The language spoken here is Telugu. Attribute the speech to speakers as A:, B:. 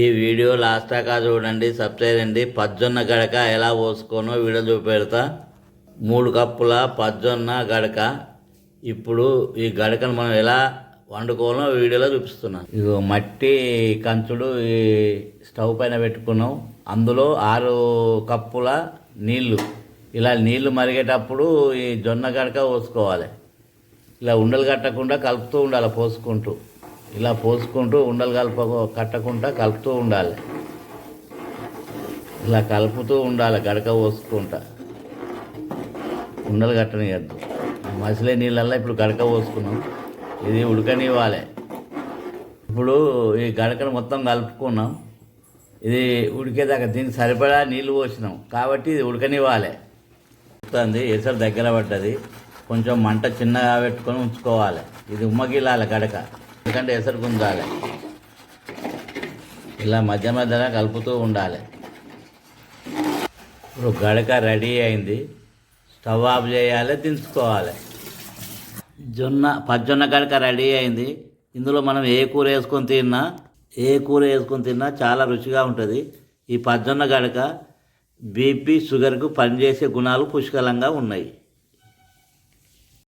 A: ఈ వీడియో లాస్ట్ దాకా చూడండి సబ్స్క్రైబ్ అండి పజ్జొన్న గడక ఎలా పోసుకోనో వీడియో చూపెడతా. మూడు కప్పుల పజ్జొన్న గడక. ఇప్పుడు ఈ గడకను మనం ఎలా వండుకోవాలో వీడియోలో చూపిస్తున్నాను ఇగో మట్టి కంచుడు ఈ స్టవ్ పైన పెట్టుకున్నాం. అందులో ఆరు కప్పుల నీళ్ళు. ఇలా నీళ్ళు మరిగేటప్పుడు ఈ జొన్న గడక పోసుకోవాలి. ఇలా ఉండలు కట్టకుండా కలుపుతూ ఉండాలి పోసుకుంటూ. ఇలా పోసుకుంటూ ఉండలు కలప కట్టకుండా కలుపుతూ ఉండాలి. ఇలా కలుపుతూ ఉండాలి గడక పోసుకుంటా. ఉండలు కట్టనియద్దు. మసిలే నీళ్ళల్లో ఇప్పుడు గడక పోసుకున్నాం. ఇది ఉడకనివ్వాలి. ఇప్పుడు ఈ గడకను మొత్తం కలుపుకున్నాం. ఇది ఉడికేదాకా దీనికి సరిపడా నీళ్ళు పోసినాం. కాబట్టి ఇది ఉడకనివ్వాలి. ఉడుకుతుంది ఎసరు దగ్గర పడ్డది. కొంచెం మంట చిన్నగా పెట్టుకొని ఉంచుకోవాలి. ఇది ఉమ్మగిల్లాలి గడక. ఎందుకంటే ఎసరు గుంజాలి ఇలా మధ్య మధ్యలో కలుపుతూ ఉండాలి. ఇప్పుడు గడక రెడీ అయింది. స్టవ్ ఆఫ్ చేయాలి దించుకోవాలి. జొన్న పచ్చొన్న గడక రెడీ అయింది. ఇందులో మనం ఏ కూర వేసుకొని తిన్నా ఏ కూర వేసుకొని తిన్నా చాలా రుచిగా ఉంటుంది. ఈ పచ్చొన్న గడక బీపీ షుగర్కు పనిచేసే గుణాలు పుష్కలంగా ఉన్నాయి.